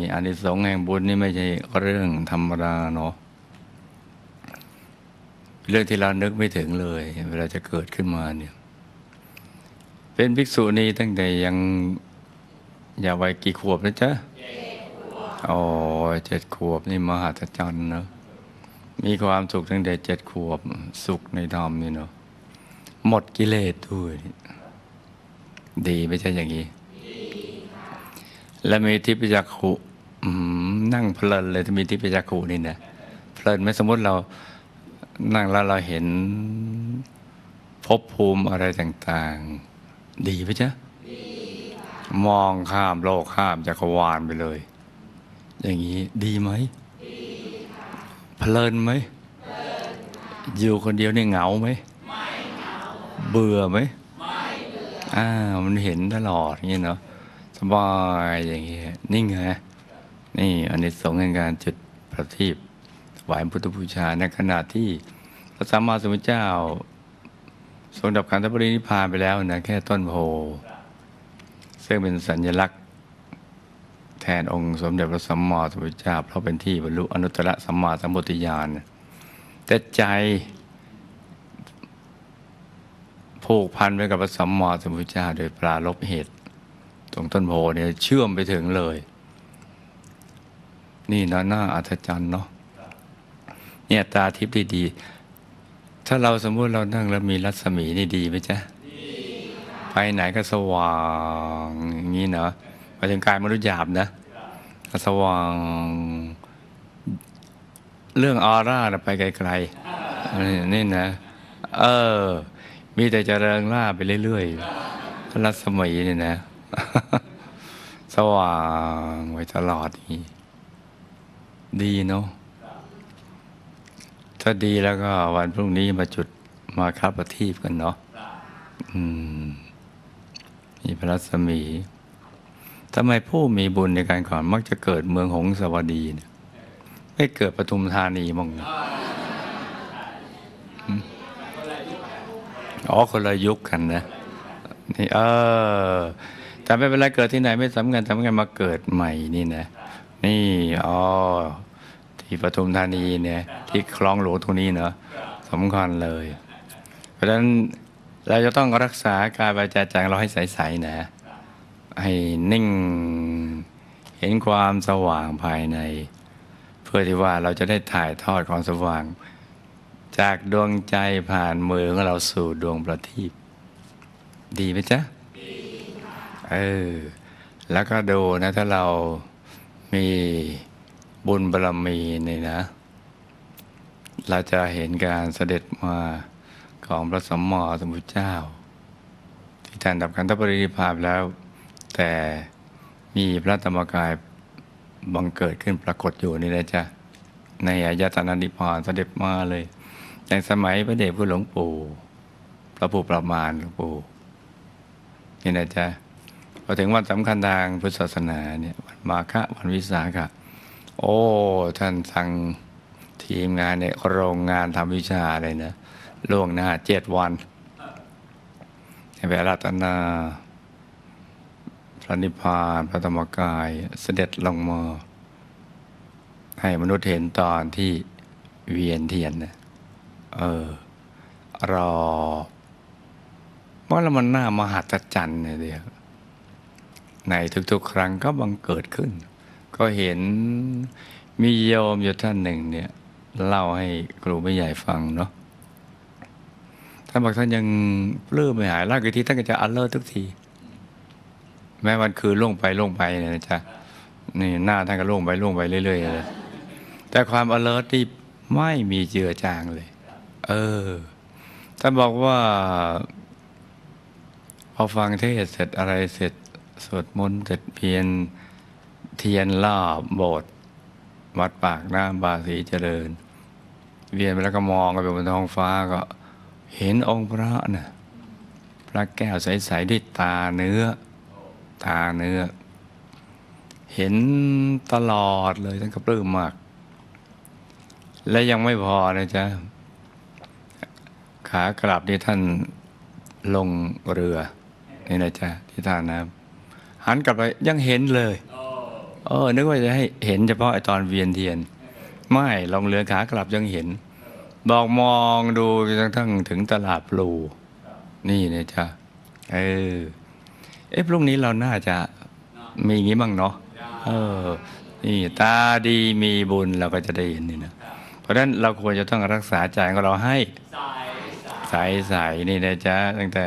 นี่อานิสงส์แห่งบุญนี่ไม่ใช่เรื่องธรรมดาเนาะเรื่องที่เรานึกไม่ถึงเลย เวลาจะเกิดขึ้นมาเนี่ย เป็นภิกษุณีตั้งแต่ยังอย่าวัยกี่ขวบนะจ๊ะอ๋อเจ็ดขวบนี่มหัศจรรย์เนาะมีความสุขตั้งแต่เจ็ดขวบสุขในธรรมนี่เนาะหมดกิเลสด้วย ดีไม่ใช่อย่างนี้ แล้วมีทิพยจักขุ นั่งเพลินเลยถ้ามีทิพยจักขุนี่นะเพลินไหม่สมมติเรานั่งแล้วเราเห็นภพภูมิอะไรต่างๆ ดีไหมจ๊ะมองข้ามโลกข้ามจักรวาลไปเลย อย่างนี้ดีไหมเพลินไหมอยู่คนเดียวนี่เหงาไหมเบื่อไหมอ้ามันเห็นตลอดอย่างนี้เนาะสบายอย่างเงี้ยนี่ไง นี่อันนี้สงส์แห่งการจุดประทีปถวายพุทธบูชาในขณะที่พระสัมมาสัมพุทธเจ้า ทรงดับขันธปรินิพพานไปแล้วนะแค่ต้นโพซึ่งเป็นสัญลักษณ์ แทนองค์สมเด็จพระสัมมาสัมพุทธเจ้า เพราะเป็นที่บรรลุอนุตตรสัมมาสัมพุทธญาณแต่ใจผูกพันไปกับพระสัมมาสัมพุทธเจ้า โดยปราลบเหตุ ตรงต้นโพเนี่ยเชื่อมไปถึงเลย นี่นะน่าอัศจรรย์เนาะเนี่ยตาทิพย์ดีๆถ้าเราสมมุติเรานั่งแล้วมีรัศมีนี่ดีไหมจ๊ะไปไหนก็สว่างอย่างนี้เนาะไปถึงกายมนุษย์หยาบนะสว่าง เรื่องออร่าไปไกลๆนี่นะ เออ มีแต่เจริงล่าไปเรื่อยๆรัศมีนี่นะ สว่างไว้ตลอดนี่ ดีเนาะถ้าดีแล้วก็วันพรุ่งนี้มาจุดมาคับประทีปกันเนาะอืมมีพระรัศมีทำไมผู้มีบุญในการก่อน มักจะเกิดเมืองหงสวัสดีเนี่ยไม่เกิดปทุมธานีมั้งอ๋อคนละยุคกันนะนี่เออแต่ไม่เป็นไรเกิดที่ไหนไม่สำคัญสำคัญมาเกิดใหม่นี่นะ นี่อ๋อที่ปทุมธานีเนี่ยที่คลองหลวงตรงนี้เนาะสำคัญเลย เพราะฉะนั้นเราจะต้องรักษากายวาจาใจของเราให้ใสๆนะให้นิ่งเห็นความสว่างภายใน เพื่อที่ว่าเราจะได้ถ่ายทอดความสว่าง จากดวงใจผ่านมือของเราสู่ดวงประทีปดีไหมจ๊ะดีค่ะเออแล้วก็ดูนะถ้าเรา มีบุญบารมีนี่นะ เราจะเห็นการเสด็จมาของพระสมมาสัมพุทธเจ้า ที่ท่านดับขันธปรินิพพานแล้ว แต่มีพระธรรมกายบังเกิดขึ้นปรากฏอยู่นี่นะจ๊ะ ในอายตนะนิพพานเสด็จมาเลยอย่างสมัยพระเดชพระหลวงปู่ พระผู้ประมาณหลวงปู่นี่นะจ๊ะ อถึงวันสำคัญทางพุทธศาสนาเนี่ยวันมาฆะวันวิสาขะโอ้ ท่านสั่งทีมงานเนี่ยโรงงานทำวิชาเลยนะล่วงหน้าเจ็ดวันให้ไปรัตนาพระนิพพานพระธรรมกายเสด็จลงมาให้มนุษย์เห็นตอนที่เวียนเทียนนะเออ รอเพราะแล้วมันหน่ามหัศจรรย์เนี่ยเดียว ในทุกๆ ครั้งก็บังเกิดขึ้น ก็เห็นมีโยมอยู่ท่านหนึ่งเนี่ยเล่าให้ครูไม่ใหญ่ฟังเนาะท่านบอกท่านยังปลื้มไม่หายล่ากี่ทีท่านก็จะอัลเลอร์ทุกที แม้วันคืนล่วงไปล่วงไปเนี่ยนะจ๊ะนี่หน้าท่านก็ล่วงไปล่วงไปเรื่อยๆเลยแต่ความอัลเลอร์ที่ไม่มีเจือจางเลย เออท่านบอกว่าพอฟังเทศเสร็จอะไรเสร็จ สวดมนต์เสร็จเพียนเทียนรอบโบสถ์วัดปากน้ำบาสีเจริญ เวียนไปแล้วก็มองไปบนท้องฟ้าก็เห็นองค์พระนะพระแก้วใสๆด้วยตาเนื้อ ตาเนื้อ เห็นตลอดเลยท่านก็ปลื้มมาก และยังไม่พอนะจ๊ะ ขากลับที่ท่านลงเรือ นี่นะจ๊ะ ที่ท่าน้ำ หันกลับไปยังเห็นเลยเออนึกว่าจะให้เห็นเฉพาะไอตอนเวียนเทียน ไม่ลองเรือขากลับยังเห็น บอกมองดูจนกระทั่งถึงตลาดพลูนี่เนี่ยจ้ะเออเอ๊ะพรุ่งนี้เราน่าจะมีอย่างนี้บ้างเนาะเออ นี่ตาดีมีบุญเราก็จะได้เห็นนี่นะเพราะฉะนั้นเราควรจะต้องรักษาใจของเราให้ใสๆนี่นะจ๊ะตั้งแต่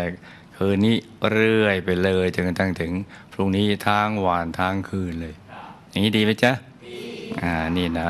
คืนนี้เรื่อยไปเลยจนกระทั่งถึงพรุ่งนี้ทั้งวันทั้งคืนเลย อย่างนี้ดีไหมจ๊ะอ่านี่นะ